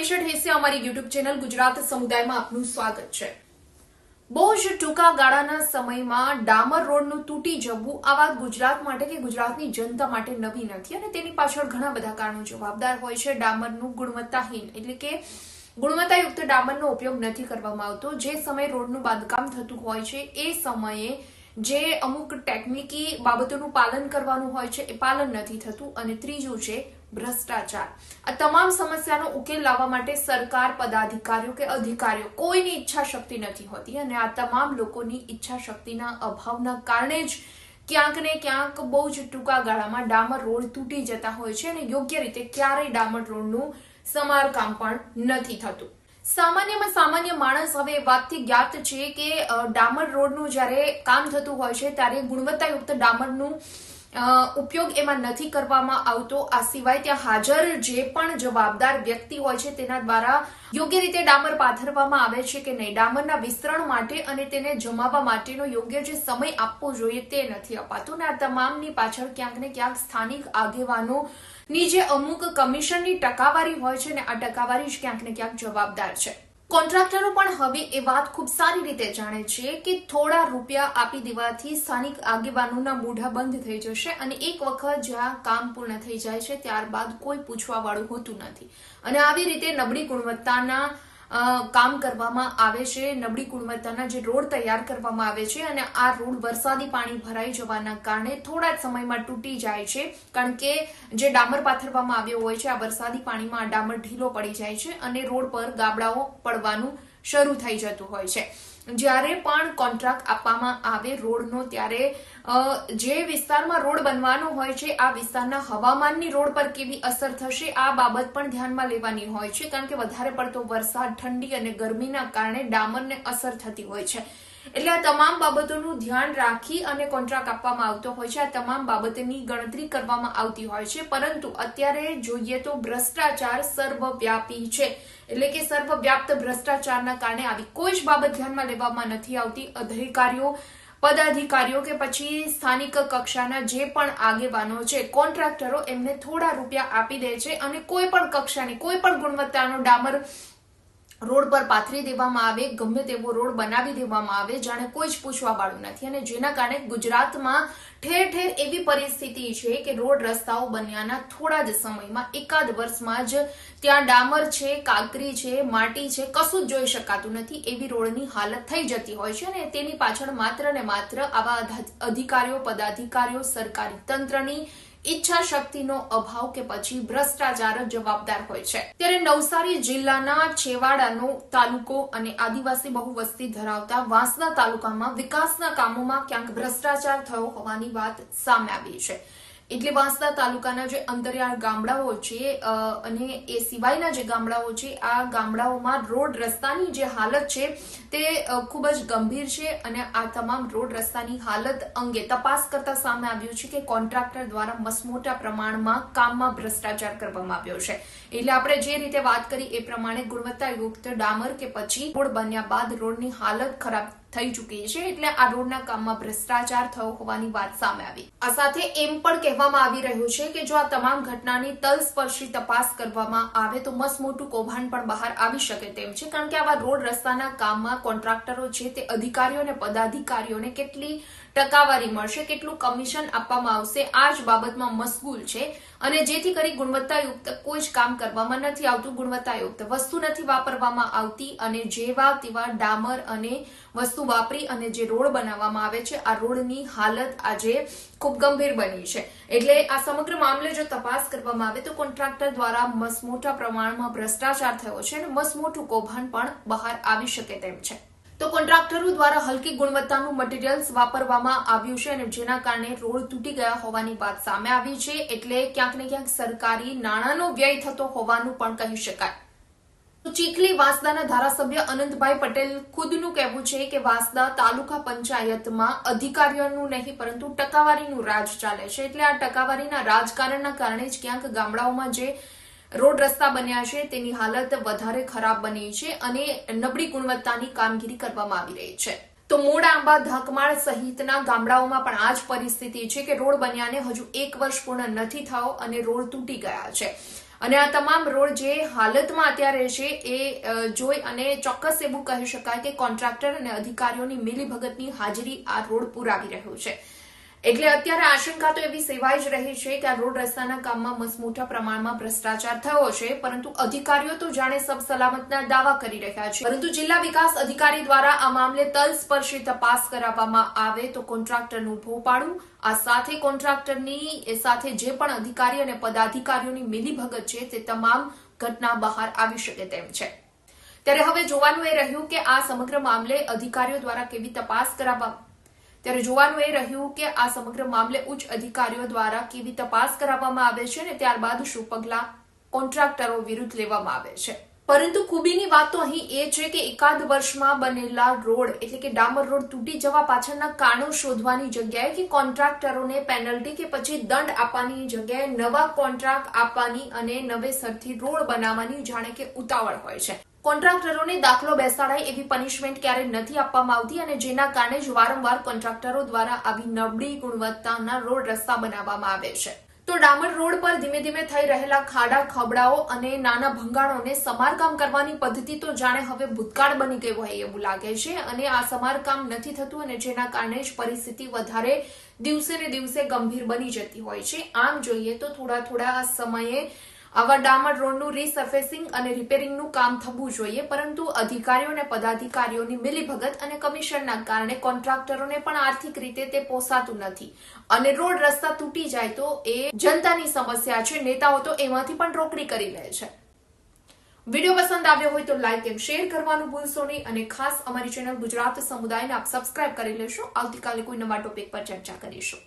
નિષદ Hess અમારી YouTube channel Gujarat સમુદાયમાં આપનું સ્વાગત છે. બહુ જ ટૂંકા ગાળાના સમયમાં ડામર રોડનું તૂટી જવું આ વાત ગુજરાત માટે કે ગુજરાતની જનતા માટે નવી નથી અને તેની પાછળ ઘણા બધા કારણો જવાબદાર હોય છે. ડામરનું ગુણવત્તાહીન એટલે કે ગુણવત્તાયુક્ત ડામરનો ઉપયોગ નથી કરવામાં આવતો. જે સમયે રોડનું બાંધકામ થતું હોય છે, એ સમયે જે અમુક ટેકનિકી બાબતોનું પાલન કરવાનું હોય છે, એ પાલન નથી થતું. અને ત્રીજું છે ભ્રષ્ટાચાર. આ તમામ સમસ્યાનો ઉકેલ લાવવા માટે સરકાર, પદાધિકારીઓ કે અધિકારીઓ કોઈની ઈચ્છા શક્તિ નથી હોતી અને આ તમામ લોકોની ઈચ્છા શક્તિના અભાવના કારણે જ ક્યાંક ને ક્યાંક બહુ જ ટૂંકા ગાળામાં ડામર રોડ તૂટી જતા હોય છે અને યોગ્ય રીતે ક્યારેય ડામર રોડનું સમારકામ પણ નથી થતું. સામાન્યમાં સામાન્ય માણસ હવે એ વાતથી જ્ઞાત છે કે ડામર રોડનું જ્યારે કામ થતું હોય છે ત્યારે ગુણવત્તાયુક્ત ડામરનું ઉપયોગ એમાં નથી કરવામાં આવતો. આ સિવાય ત્યાં હાજર જે પણ જવાબદાર વ્યક્તિ હોય છે, તેના દ્વારા યોગ્ય રીતે ડામર પાથરવામાં આવે છે કે નહીં. ડામરના વિસ્તરણ માટે અને તેને જમાવવા માટેનો યોગ્ય જે સમય આપવો જોઈએ તે નથી અપાતો. ને આ તમામની પાછળ ક્યાંક ને ક્યાંક સ્થાનિક આગેવાનો ની જે અમુક કમિશનની ટકાવારી હોય છે ને, આ ટકાવારી જ ક્યાંક ને ક્યાંક જવાબદાર છે. કોન્ટ્રાક્ટરો પણ હવે એ વાત ખૂબ સારી રીતે જાણે છે કે થોડા રૂપિયા આપી દેવાથી સ્થાનિક આગેવાનોના મોઢા બંધ થઈ જશે અને એક વખત જ્યાં કામ પૂર્ણ થઈ જાય છે, ત્યારબાદ કોઈ પૂછવાવાળું હોતું નથી. અને આવી રીતે નબળી ગુણવત્તાના કામ કરવામાં આવે છે. નબળી ગુણવત્તાના જે રોડ તૈયાર કરવામાં આવે છે અને આ રોડ વરસાદી પાણી ભરાઈ જવાના કારણે થોડા જ સમયમાં તૂટી જાય છે. કારણ કે જે ડામર પાથરવામાં આવ્યો હોય છે, આ વરસાદી પાણીમાં આ ડામર ઢીલો પડી જાય છે અને રોડ પર ગાબડાઓ પડવાનું શરૂ થઈ જતું હોય છે. જ્યારે પણ કોન્ટ્રાક્ટ આપવામાં આવે રોડનો, ત્યારે જે વિસ્તારમાં રોડ બનવાનો હોય છે, આ વિસ્તારના હવામાનની રોડ પર કેવી અસર થશે, આ બાબત પણ ધ્યાનમાં લેવાની હોય છે. કારણ કે વધારે પડતો વરસાદ, ઠંડી અને ગરમીના કારણે ડામરને અસર થતી હોય છે. એટલે આ તમામ બાબતોનું ધ્યાન રાખી અને કોન્ટ્રાક્ટ આપવામાં આવતો હોય છે. આ તમામ બાબતની ગણતરી કરવામાં આવતી હોય છે. પરંતુ અત્યારે જોઈએ તો ભ્રષ્ટાચાર સર્વવ્યાપી છે. એટલે કે સર્વવ્યાપ્ત ભ્રષ્ટાચારના કારણે આવી કોઈ જ બાબત ધ્યાનમાં લેવામાં નથી આવતી. અધિકારીઓ, પદાધિકારીઓ કે પછી સ્થાનિક કક્ષાના જે પણ આગેવાનો છે, કોન્ટ્રાક્ટરો એમને થોડા રૂપિયા આપી દે છે અને કોઈ પણ કક્ષાની કોઈ પણ ગુણવત્તાનો ડામર રોડ પર પાથરી દેવામાં આવે, ગમે તેવો રોડ બનાવી દેવામાં આવે, જાણે કોઈ જ પૂછવા વાળું નથી. અને જેના કારણે ગુજરાતમાં ઠેર ઠેર એવી પરિસ્થિતિ છે કે રોડ રસ્તાઓ બન્યાના થોડા જ સમયમાં, એકાદ વર્ષમાં જ ત્યાં ડામર છે, કાંકરી છે, માટી છે, કશું જ જોઈ શકાતું નથી. એવી રોડની હાલત થઈ જતી હોય છે અને તેની પાછળ માત્ર ને માત્ર આવા અધિકારીઓ પદાધિકારીઓ, સરકારી તંત્રની ઈચ્છા શક્તિનો અભાવ કે પછી ભ્રષ્ટાચાર જવાબદાર હોય છે. ત્યારે નવસારી જિલ્લાના છેવાડાનો તાલુકો અને આદિવાસી બહુ વસ્તી ધરાવતા વાંસદા તાલુકામાં વિકાસના કામોમાં ક્યાંક ભ્રષ્ટાચાર થયો હોવાની વાત સામે આવી છે. એટલે વાંસદા તાલુકાના જે અંતરિયાળ ગામડાઓ છે અને એ સિવાયના જે ગામડાઓ છે, આ ગામડાઓમાં રોડ રસ્તાની જે હાલત છે, તે ખૂબ જ ગંભીર છે અને આ તમામ રોડ રસ્તાની હાલત અંગે તપાસ કરતા સામે આવ્યું છે કે કોન્ટ્રાક્ટર દ્વારા મસમોટા પ્રમાણમાં કામમાં ભ્રષ્ટાચાર કરવામાં આવ્યો છે. એટલે આપણે જે રીતે વાત કરી એ પ્રમાણે ગુણવત્તાયુક્ત ડામર કે પછી રોડ બન્યા બાદ રોડની હાલત ખરાબ થઈ ચૂકી છે એટલે આ રોડના કામમાં ભ્રષ્ટાચાર થયો હોવાની વાત સામે આવી. આ સાથે એમ પણ કહેવામાં આવી રહ્યું છે કે જો આ તમામ ઘટનાની તલસ્પર્શી તપાસ કરવામાં આવે તો મસ્ત મોટું કૌભાંડ પણ બહાર આવી શકે તેમ છે. કારણ કે આવા રોડ રસ્તાના કામમાં કોન્ટ્રાક્ટરો છે તે અધિકારીઓ અને પદાધિકારીઓને કેટલી ટકાવારી મળશે, કેટલું કમિશન આપવામાં આવશે, આ જ બાબતમાં મશગુલ છે. અને જેથી કરી ગુણવત્તાયુક્ત કોઈ જ કામ કરવામાં નથી આવતું, ગુણવત્તાયુક્ત વસ્તુ નથી વાપરવામાં આવતી અને જેવા તેવા ડામર અને વસ્તુ વાપરી અને જે રોડ બનાવવામાં આવે છે, આ રોડની હાલત આજે ખૂબ ગંભીર બની છે. એટલે આ સમગ્ર મામલે જો તપાસ કરવામાં આવે તો કોન્ટ્રાક્ટર દ્વારા મસમોટા પ્રમાણમાં ભ્રષ્ટાચાર થયો છે અને મસમોટું કૌભાંડ પણ બહાર આવી શકે તેમ છે. તો કોન્ટ્રાક્ટરો દ્વારા હલકી ગુણવત્તાનું મટીરિયલ્સ વાપરવામાં આવ્યું છે અને જેના કારણે રોડ તૂટી ગયા હોવાની વાત સામે આવી છે એટલે ક્યાંક ને ક્યાંક સરકારી નાણાંનો વ્યય થતો હોવાનું પણ કહી શકાય. ચીખલી વાંસદાના ધારાસભ્ય અનંતભાઈ પટેલ ખુદનું કહેવું છે કે વાંસદા તાલુકા પંચાયતમાં અધિકારીઓનું નહીં, પરંતુ ટકાવારીનું રાજ ચાલે છે. એટલે આ ટકાવારીના રાજકારણના કારણે જ ક્યાંક ગામડાઓમાં જે રોડ રસ્તા બન્યા છે, તેની હાલત વધારે ખરાબ બની છે અને નબળી ગુણવત્તાની કામગીરી કરવામાં આવી રહી છે. તો મોડાંબા ધકમાળ સહિતના ગામડાઓમાં પણ આ જ પરિસ્થિતિ છે કે રોડ બન્યાને હજુ એક વર્ષ પૂર્ણ નથી થયો અને રોડ તૂટી ગયા છે. અને આ તમામ રોડ જે હાલતમાં અત્યારે છે એ જોઈ અને ચોક્કસ એવું કહી શકાય કે કોન્ટ્રાક્ટર અને અધિકારીઓની મિલીભગતની હાજરી આ રોડ પુરાવી રહ્યો છે. એટલે અત્યારે આશંકા તો એવી સેવાઈ જ રહી છે કે આ રોડ રસ્તાના કામમાં મસમોટા પ્રમાણમાં ભ્રષ્ટાચાર થયો છે, પરંતુ અધિકારીઓ તો જાણે સબ સલામતના દાવા કરી રહ્યા છે. પરંતુ જિલ્લા વિકાસ અધિકારી દ્વારા આ મામલે તલસ્પર્શી તપાસ કરાવવામાં આવે તો કોન્ટ્રાક્ટરનું ભોપાડું આ સાથે કોન્ટ્રાક્ટરની સાથે જે પણ અધિકારી અને પદાધિકારીઓની મિલીભગત છે તે તમામ ઘટના બહાર આવી શકે તેમ છે. ત્યારે હવે જોવાનું એ રહ્યું કે આ સમગ્ર મામલે અધિકારીઓ દ્વારા કેવી તપાસ કરાવવા ત્યારે જોવાનું એ રહ્યું કે આ સમગ્ર મામલે ઉચ્ચ અધિકારીઓ દ્વારા કેવી તપાસ કરાવવામાં આવે છે અને ત્યારબાદ શું પગલાં કોન્ટ્રાક્ટરો વિરુદ્ધ લેવામાં આવે છે. પરંતુ ખૂબીની વાત તો અહીં એ છે કે એકાદ વર્ષમાં બનેલા રોડ એટલે કે ડામર રોડ તૂટી જવા પાછળના કારણો શોધવાની જગ્યાએ કે કોન્ટ્રાક્ટરોને પેનલ્ટી કે પછી દંડ આપવાની જગ્યાએ નવા કોન્ટ્રાક્ટ આપવાની અને નવેસરથી રોડ બનાવવાની જાણે કે ઉતાવળ હોય છે. કોન્ટ્રાક્ટરોને દાખલો બેસાડાય એવી પનિશમેન્ટ ક્યારે નથી આપવામાં આવતી અને જેના કારણે જ વારંવાર કોન્ટ્રાક્ટરો દ્વારા આવી નબળી ગુણવત્તાના રોડ રસ્તા બનાવવામાં આવે છે. તો ડામર રોડ પર ધીમે ધીમે થઈ રહેલા ખાડા, ખબડાઓ અને નાના ભંગાણોને સમારકામ કરવાની પદ્ધતિ તો જાણે હવે ભૂતકાળ બની ગઈ હોય એવું લાગે છે અને આ સમારકામ નથી થતું અને જેના કારણે જ પરિસ્થિતિ વધારે દિવસે ને દિવસે ગંભીર બની જતી હોય છે. આમ જોઈએ તો થોડા થોડા સમયે આવા ડામર રોડનું રીસર્ફેસિંગ અને રિપેરિંગનું કામ થવું જોઈએ, પરંતુ અધિકારીઓ અને પદાધિકારીઓની મિલીભગત અને કમિશનના કારણે કોન્ટ્રાક્ટરોને પણ આર્થિક રીતે તે પોસાતું નથી. અને રોડ રસ્તા તૂટી જાય તો એ જનતાની સમસ્યા છે. નેતાઓ તો એમાંથી પણ રોકડી કરી લે છે. વીડિયો પસંદ આવ્યો હોય તો લાઈક એન્ડ શેર કરવાનું ભૂલશો નહીં અને ખાસ અમારી ચેનલ ગુજરાત સમુદાયને આપ સબસ્ક્રાઇબ કરી લેશો. આવતીકાલે કોઈ નવા ટોપિક પર ચર્ચા કરીશું.